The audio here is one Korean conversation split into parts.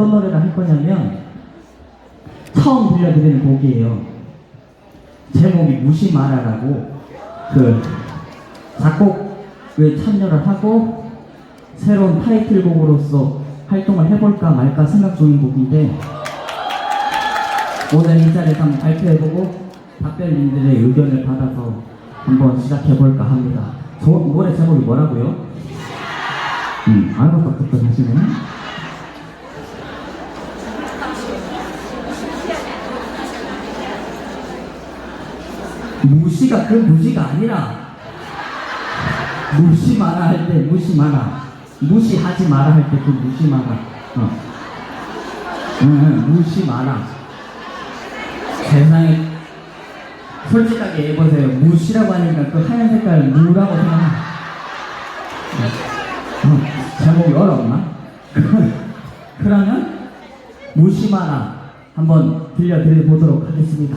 어떤 노래를 할 거냐면 처음 들려드리는 곡이에요. 제목이 무시 마라라고 그 작곡에 참여를 하고 새로운 타이틀곡으로서 활동을 해볼까 말까 생각 중인 곡인데 오늘 이 자리에서 한번 발표해보고 답변님들의 의견을 받아서 한번 시작해볼까 합니다. 저, 노래 제목이 뭐라고요? 음, 아이고 똑똑하시네. 무시가 그 무시가 아니라. 무시 마라 할 때 무시 마라. 무시하지 마라 할 때 그 무시 마라. 어. 응, 응, 무시 마라. 세상에 솔직하게 해보세요. 무시라고 하니까 그 하얀 색깔 무라고 생각하 어, 제목이 어렵나? 그러면 무시 마라 한번 들려드려 보도록 하겠습니다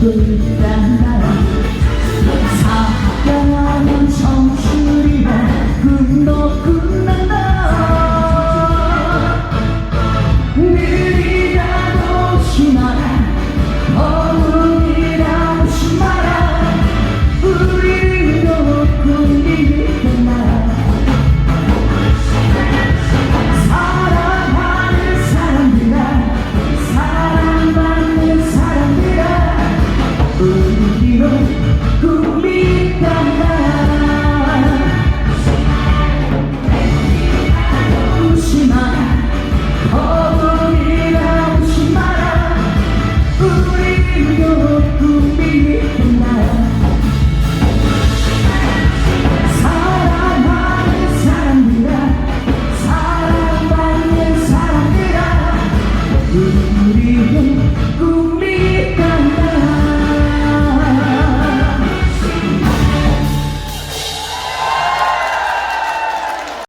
꿈꿀단다